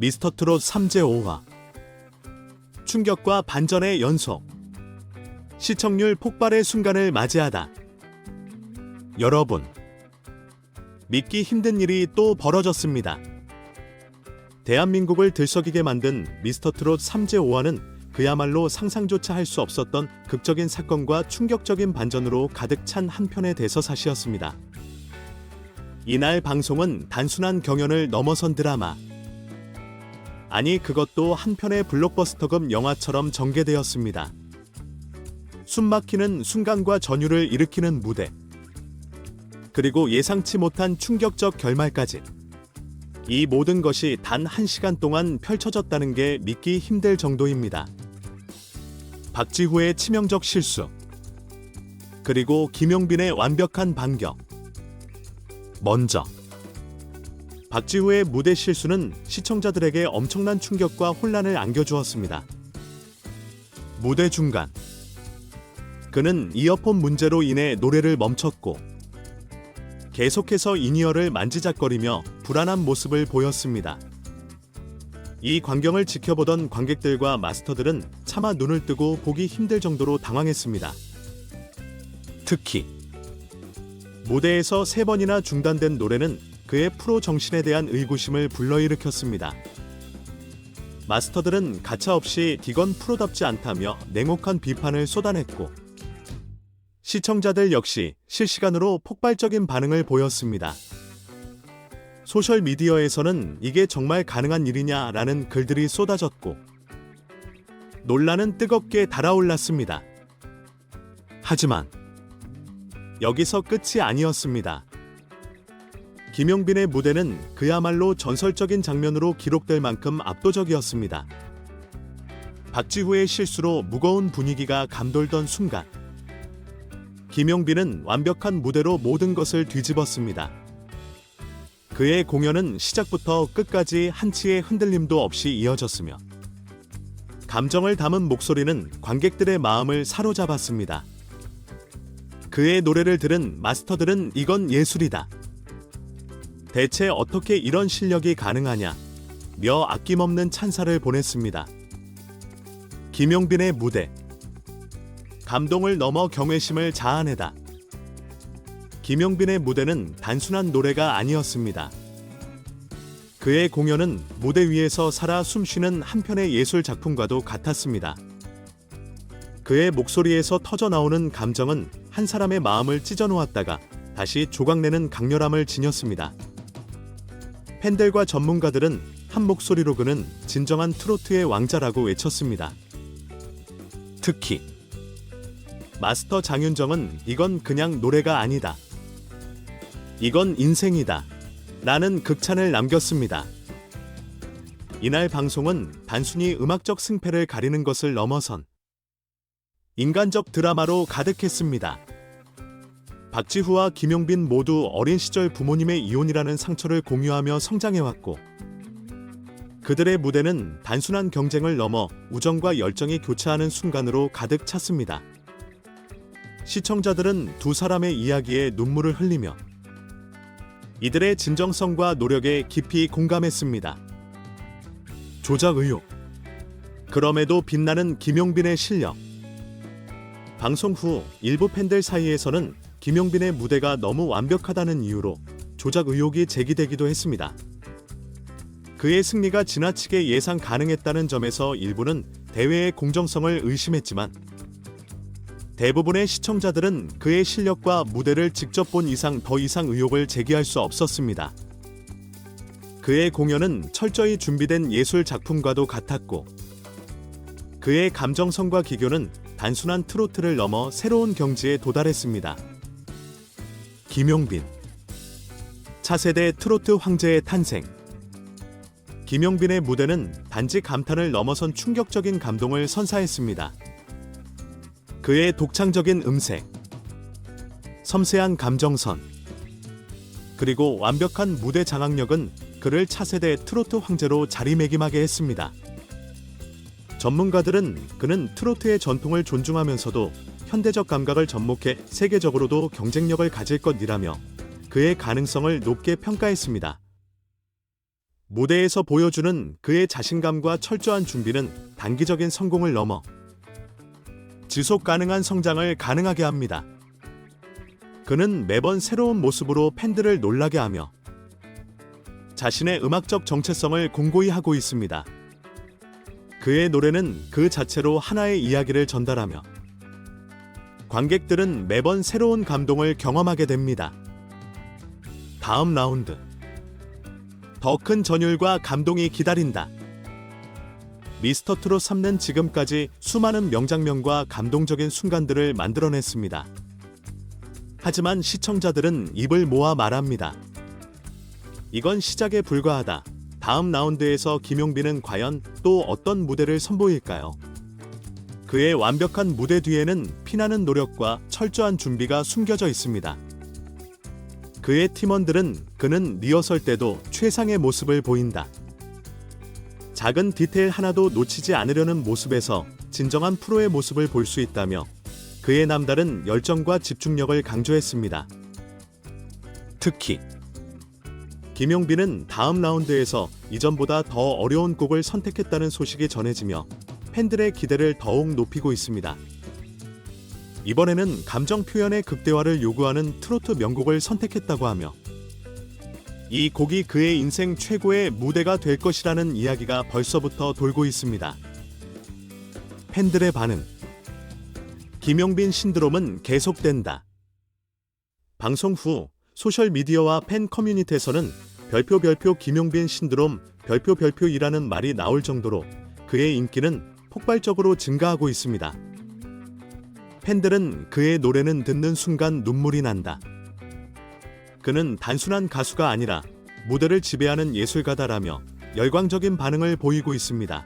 미스터 트롯 3제 5화 충격과 반전의 연속 시청률 폭발의 순간을 맞이하다 여러분 믿기 힘든 일이 또 벌어졌습니다. 대한민국을 들썩이게 만든 미스터 트롯 3제 5화는 그야말로 상상조차 할 수 없었던 극적인 사건과 충격적인 반전으로 가득 찬 한편의 대서사시였습니다. 이날 방송은 단순한 경연을 넘어선 드라마. 아니, 그것도 한편의 블록버스터급 영화처럼 전개되었습니다. 숨막히는 순간과 전율을 일으키는 무대. 그리고 예상치 못한 충격적 결말까지. 이 모든 것이 단 한 시간 동안 펼쳐졌다는 게 믿기 힘들 정도입니다. 박지후의 치명적 실수. 그리고 김용빈의 완벽한 반격. 먼저 박지후의 무대 실수는 시청자들에게 엄청난 충격과 혼란을 안겨주었습니다. 무대 중간 그는 이어폰 문제로 인해 노래를 멈췄고 계속해서 인이어를 만지작거리며 불안한 모습을 보였습니다. 이 광경을 지켜보던 관객들과 마스터들은 차마 눈을 뜨고 보기 힘들 정도로 당황했습니다. 특히 무대에서 세 번이나 중단된 노래는 그의 프로 정신에 대한 의구심을 불러일으켰습니다. 마스터들은 가차없이 이건 프로답지 않다며 냉혹한 비판을 쏟아냈고 시청자들 역시 실시간으로 폭발적인 반응을 보였습니다. 소셜 미디어에서는 이게 정말 가능한 일이냐라는 글들이 쏟아졌고 논란은 뜨겁게 달아올랐습니다. 하지만 여기서 끝이 아니었습니다. 김용빈의 무대는 그야말로 전설적인 장면으로 기록될 만큼 압도적이었습니다. 박지후의 실수로 무거운 분위기가 감돌던 순간, 김용빈은 완벽한 무대로 모든 것을 뒤집었습니다. 그의 공연은 시작부터 끝까지 한치의 흔들림도 없이 이어졌으며, 감정을 담은 목소리는 관객들의 마음을 사로잡았습니다. 그의 노래를 들은 마스터들은 이건 예술이다. 대체 어떻게 이런 실력이 가능하냐? 며 아낌없는 찬사를 보냈습니다. 김용빈의 무대. 감동을 넘어 경외심을 자아내다. 김용빈의 무대는 단순한 노래가 아니었습니다. 그의 공연은 무대 위에서 살아 숨쉬는 한편의 예술 작품과도 같았습니다. 그의 목소리에서 터져 나오는 감정은 한 사람의 마음을 찢어 놓았다가 다시 조각내는 강렬함을 지녔습니다. 팬들과 전문가들은 한 목소리로 그는 진정한 트로트의 왕자라고 외쳤습니다. 특히 마스터 장윤정은 이건 그냥 노래가 아니다. 이건 인생이다. 라는 극찬을 남겼습니다. 이날 방송은 단순히 음악적 승패를 가리는 것을 넘어선 인간적 드라마로 가득했습니다. 박지후와 김용빈 모두 어린 시절 부모님의 이혼이라는 상처를 공유하며 성장해왔고 그들의 무대는 단순한 경쟁을 넘어 우정과 열정이 교차하는 순간으로 가득 찼습니다. 시청자들은 두 사람의 이야기에 눈물을 흘리며 이들의 진정성과 노력에 깊이 공감했습니다. 조작 의혹. 그럼에도 빛나는 김용빈의 실력. 방송 후 일부 팬들 사이에서는 김용빈의 무대가 너무 완벽하다는 이유로 조작 의혹이 제기되기도 했습니다. 그의 승리가 지나치게 예상 가능했다는 점에서 일부는 대회의 공정성을 의심했지만 대부분의 시청자들은 그의 실력과 무대를 직접 본 이상 더 이상 의혹을 제기할 수 없었습니다. 그의 공연은 철저히 준비된 예술 작품과도 같았고 그의 감정성과 기교는 단순한 트로트를 넘어 새로운 경지에 도달했습니다. 김용빈 차세대 트로트 황제의 탄생 김용빈의 무대는 단지 감탄을 넘어선 충격적인 감동을 선사했습니다. 그의 독창적인 음색, 섬세한 감정선, 그리고 완벽한 무대 장악력은 그를 차세대 트로트 황제로 자리매김하게 했습니다. 전문가들은 그는 트로트의 전통을 존중하면서도 현대적 감각을 접목해 세계적으로도 경쟁력을 가질 것이라며 그의 가능성을 높게 평가했습니다. 무대에서 보여주는 그의 자신감과 철저한 준비는 단기적인 성공을 넘어 지속 가능한 성장을 가능하게 합니다. 그는 매번 새로운 모습으로 팬들을 놀라게 하며 자신의 음악적 정체성을 공고히 하고 있습니다. 그의 노래는 그 자체로 하나의 이야기를 전달하며 관객들은 매번 새로운 감동을 경험하게 됩니다. 다음 라운드. 더 큰 전율과 감동이 기다린다. 미스터 트롯 3는 지금까지 수많은 명장면과 감동적인 순간들을 만들어냈습니다. 하지만 시청자들은 입을 모아 말합니다. 이건 시작에 불과하다. 다음 라운드에서 김용빈은 과연 또 어떤 무대를 선보일까요? 그의 완벽한 무대 뒤에는 피나는 노력과 철저한 준비가 숨겨져 있습니다. 그의 팀원들은 그는 리허설 때도 최상의 모습을 보인다. 작은 디테일 하나도 놓치지 않으려는 모습에서 진정한 프로의 모습을 볼 수 있다며 그의 남다른 열정과 집중력을 강조했습니다. 특히 김용빈은 다음 라운드에서 이전보다 더 어려운 곡을 선택했다는 소식이 전해지며 팬들의 기대를 더욱 높이고 있습니다. 이번에는 감정 표현의 극대화를 요구하는 트로트 명곡을 선택했다고 하며 이 곡이 그의 인생 최고의 무대가 될 것이라는 이야기가 벌써부터 돌고 있습니다. 팬들의 반응 김용빈 신드롬은 계속된다. 방송 후 소셜미디어와 팬 커뮤니티에서는 별표 별표 김용빈 신드롬 별표 별표이라는 말이 나올 정도로 그의 인기는 폭발적으로 증가하고 있습니다. 팬들은 그의 노래는 듣는 순간 눈물이 난다. 그는 단순한 가수가 아니라 무대를 지배하는 예술가다라며 열광적인 반응을 보이고 있습니다.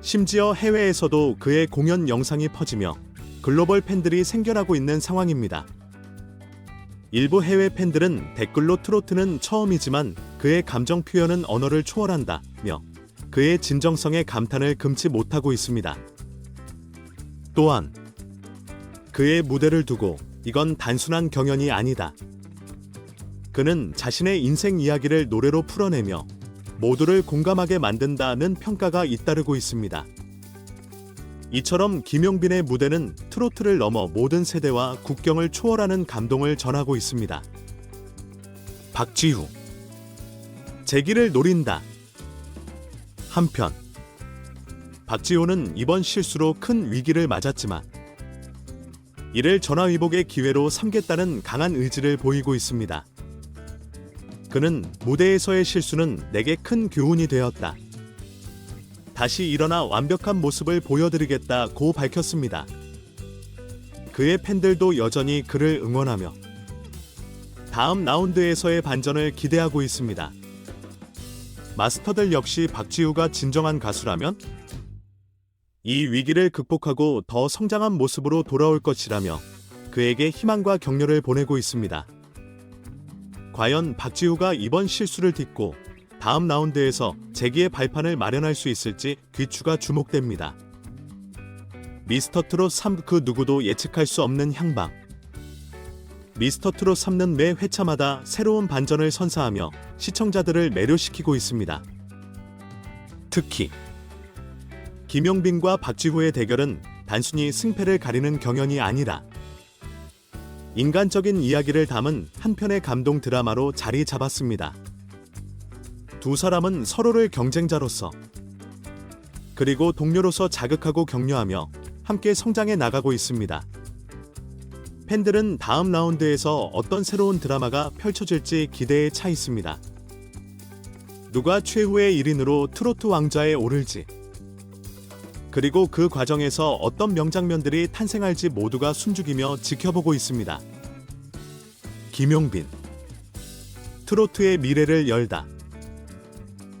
심지어 해외에서도 그의 공연 영상이 퍼지며 글로벌 팬들이 생겨나고 있는 상황입니다. 일부 해외 팬들은 댓글로 트로트는 처음이지만 그의 감정 표현은 언어를 초월한다며 그의 진정성에 감탄을 금치 못하고 있습니다. 또한 그의 무대를 두고 이건 단순한 경연이 아니다. 그는 자신의 인생 이야기를 노래로 풀어내며 모두를 공감하게 만든다는 평가가 잇따르고 있습니다. 이처럼 김용빈의 무대는 트로트를 넘어 모든 세대와 국경을 초월하는 감동을 전하고 있습니다. 박지후 재기를 노린다. 한편 박지호는 이번 실수로 큰 위기를 맞았지만 이를 전화위복의 기회로 삼겠다는 강한 의지를 보이고 있습니다. 그는 무대에서의 실수는 내게 큰 교훈이 되었다. 다시 일어나 완벽한 모습을 보여드리겠다고 밝혔습니다. 그의 팬들도 여전히 그를 응원하며 다음 라운드에서의 반전을 기대하고 있습니다. 마스터들 역시 박지우가 진정한 가수라면 이 위기를 극복하고 더 성장한 모습으로 돌아올 것이라며 그에게 희망과 격려를 보내고 있습니다. 과연 박지우가 이번 실수를 딛고 다음 라운드에서 재기의 발판을 마련할 수 있을지 귀추가 주목됩니다. 미스터 트롯 3 그 누구도 예측할 수 없는 향방. 미스터 트롯 3는 매 회차마다 새로운 반전을 선사하며 시청자들을 매료시키고 있습니다. 특히 김용빈과 박지후의 대결은 단순히 승패를 가리는 경연이 아니라 인간적인 이야기를 담은 한 편의 감동 드라마로 자리 잡았습니다. 두 사람은 서로를 경쟁자로서 그리고 동료로서 자극하고 격려하며 함께 성장해 나가고 있습니다. 팬들은 다음 라운드에서 어떤 새로운 드라마가 펼쳐질지 기대에 차 있습니다. 누가 최후의 1인으로 트로트 왕좌에 오를지 그리고 그 과정에서 어떤 명장면들이 탄생할지 모두가 숨죽이며 지켜보고 있습니다. 김용빈 트로트의 미래를 열다.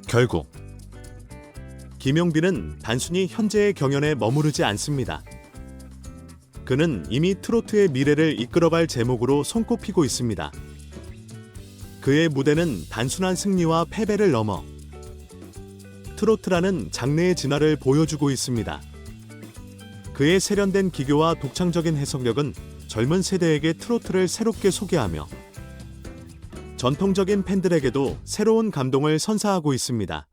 결국 김용빈은 단순히 현재의 경연에 머무르지 않습니다. 그는 이미 트로트의 미래를 이끌어갈 제목으로 손꼽히고 있습니다. 그의 무대는 단순한 승리와 패배를 넘어 트로트라는 장르의 진화를 보여주고 있습니다. 그의 세련된 기교와 독창적인 해석력은 젊은 세대에게 트로트를 새롭게 소개하며 전통적인 팬들에게도 새로운 감동을 선사하고 있습니다.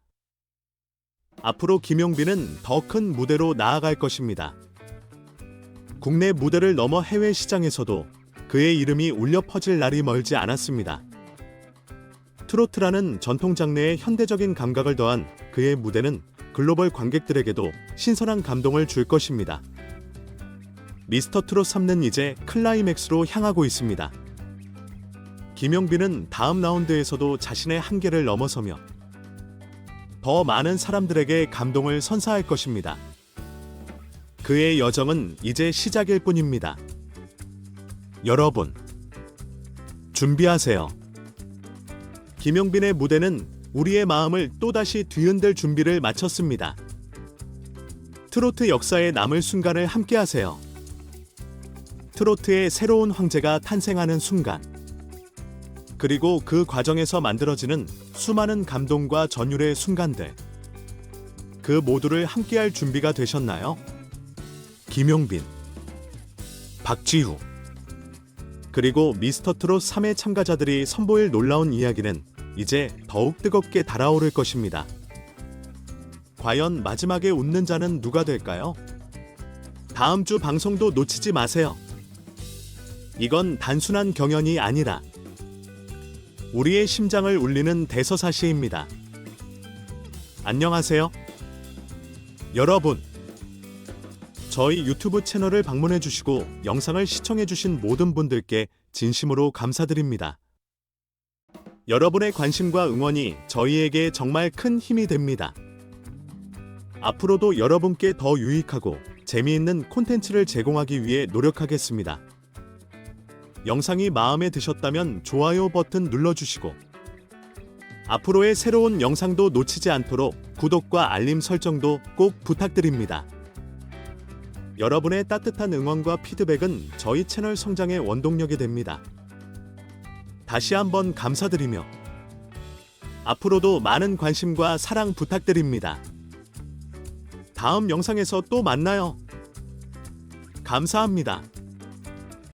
앞으로 김용빈은 더 큰 무대로 나아갈 것입니다. 국내 무대를 넘어 해외 시장에서도 그의 이름이 울려 퍼질 날이 멀지 않았습니다. 트로트라는 전통 장르의 현대적인 감각을 더한 그의 무대는 글로벌 관객들에게도 신선한 감동을 줄 것입니다. 미스터 트롯 3는 이제 클라이맥스로 향하고 있습니다. 김용빈은 다음 라운드에서도 자신의 한계를 넘어서며 더 많은 사람들에게 감동을 선사할 것입니다. 그의 여정은 이제 시작일 뿐입니다. 여러분, 준비하세요. 김용빈의 무대는 우리의 마음을 또다시 뒤흔들 준비를 마쳤습니다. 트로트 역사에 남을 순간을 함께하세요. 트로트의 새로운 황제가 탄생하는 순간. 그리고 그 과정에서 만들어지는 수많은 감동과 전율의 순간들. 그 모두를 함께할 준비가 되셨나요? 김용빈, 박지후, 그리고 미스터 트롯 3회 참가자들이 선보일 놀라운 이야기는 이제 더욱 뜨겁게 달아오를 것입니다. 과연 마지막에 웃는 자는 누가 될까요? 다음 주 방송도 놓치지 마세요. 이건 단순한 경연이 아니라 우리의 심장을 울리는 대서사시입니다. 안녕하세요. 여러분. 저희 유튜브 채널을 방문해 주시고 영상을 시청해 주신 모든 분들께 진심으로 감사드립니다. 여러분의 관심과 응원이 저희에게 정말 큰 힘이 됩니다. 앞으로도 여러분께 더 유익하고 재미있는 콘텐츠를 제공하기 위해 노력하겠습니다. 영상이 마음에 드셨다면 좋아요 버튼 눌러주시고 앞으로의 새로운 영상도 놓치지 않도록 구독과 알림 설정도 꼭 부탁드립니다. 여러분의 따뜻한 응원과 피드백은 저희 채널 성장의 원동력이 됩니다. 다시 한번 감사드리며 앞으로도 많은 관심과 사랑 부탁드립니다. 다음 영상에서 또 만나요. 감사합니다.